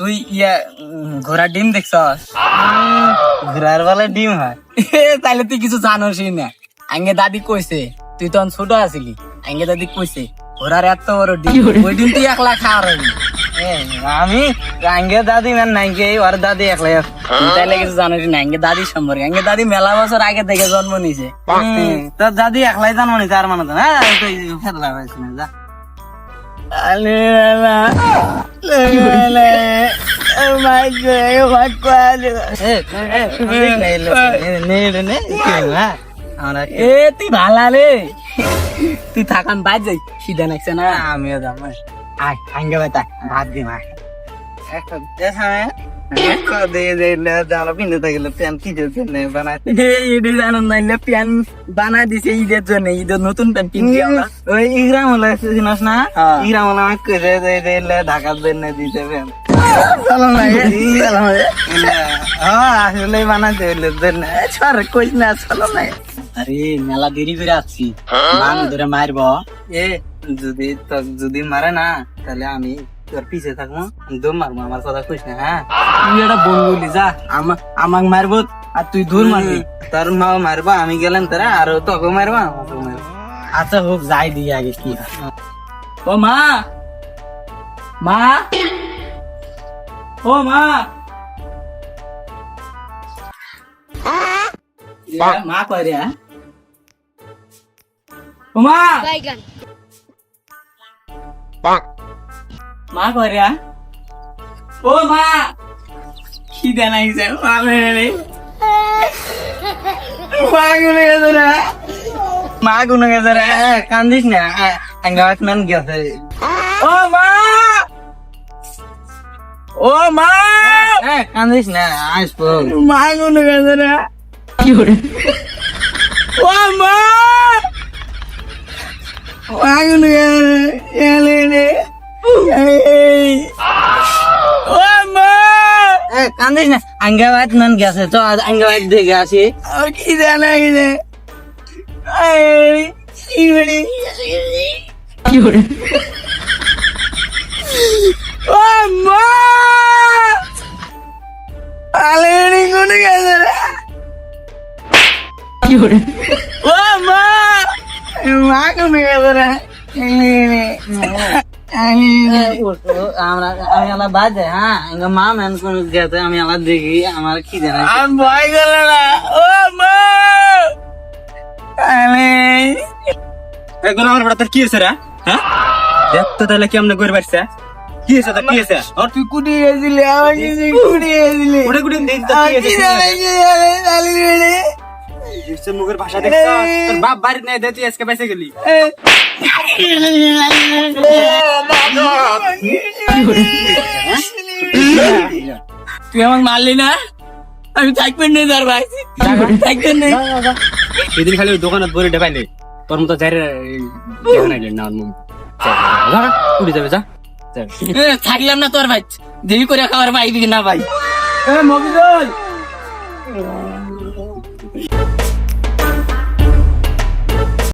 তুই ইয়া ঘোড়ার ডিম দেখছস? ঘুরার বেলা ডিম হয়। এ, তাইলে তুই কিছু জানোসই না। আঙ্গে দাদি কইছে তুই তখন ছোট আছিলি। আঙ্গে দাদি কইছে ঘোড়ার এত বড় ডিম ওই ডিম তুই একলা খাওয়ার হবি এ, আমি আঙ্গে দাদি মান নাইকে ওর দাদি একলাই। তাইলে কিছু জানোস না আঙ্গে দাদি সম্পর্কে। আঙ্গে দাদি মেলা বছর আগে থেকে জন্ম নিছে। তোর দাদি একলাই জানো নি তার মানে হ্যাঁ তুই পাইছ না যা। এ, হ্যাঁ? তুই ভালা রে তুই থাকান বাদ যাই সিধা নাকছে না আমিও যাম আয় আঙ্গে বেটা ভাত দিম আয় নতুন ওই ইগ্রাম হলে চিনস না। ইগ্রাম হলে আমাকে যে ঢাকার জন্য দিতে আসলে বানাইতে হইলে জন্য ছাড় কইস না চলো না আরে মেলা দেরি করে আসছি মান ধরে মারব এ যদি যদি মারে না তাহলে আমি তোর পিছে থাকব দম মারবো আমার কথা কইস না হ্যাঁ? তুই এটা বলবি যা। আমা আমাক মারব আর তুই দূর মারবি। তোর মা মারবো আমি গেলাম তোরা আর তোকে মারবো আমাকে মারবো। আচ্ছা হোক যাই দিয়ে আগে কি ও মা! মা! ও মা! মা। কয় রে? ও মা! Baigan. মা কয় রে হ্যাঁ? ও মা। খিদে লাগছে মা মেরে মা গুনে গেছে রে মা গুনে গেছে রে কান্দিস না আঙ্গাত মান গেছে ও মা। ও মা। কান্দিস না আসব মা গুনে গেছে রে কি করে ও মা। মা গুনে গেছে কান্দিস না আঙ্গাবাদ মান গেছে তো আঙ্গাবাদ দেখে আসি আর কি জানা কি মা মা মা কোনে গেছে রে আমরা আমি আমার হ্যাঁ? মান আমি দেখি আমার কি জানা আমি ভয় গেল না। ও মা! আলে এখন আমার বেটা কি হয়েছে রে হ্যাঁ? দেখ তো তাহলে কি আমরা গড়ে পারছে কি হয়েছে কি হয়েছে? আর তুই কুটি গেছিলি আমার কিছু কুটি গেছিলি। ওটা গুড়ে দিন তোর কি কি হয়েছে। জানা রে দেখছে মুখের ভাষা দেখছ তোর বাপ বাড়ি নাই দে তুই আজকে পাইছে গেলি। তুই আমাকে মারলি না? আমি থাকবেন না তার ভাই। থাকবেন না। সেদিন খালি ওই দোকানত বলে ডেবাইলে তোর মতো যাই না উড়ে যাবে যা। থাকলাম না তোর ভাই। দেরি করে খাবার পাইবি না ভাই। এ মফিজুল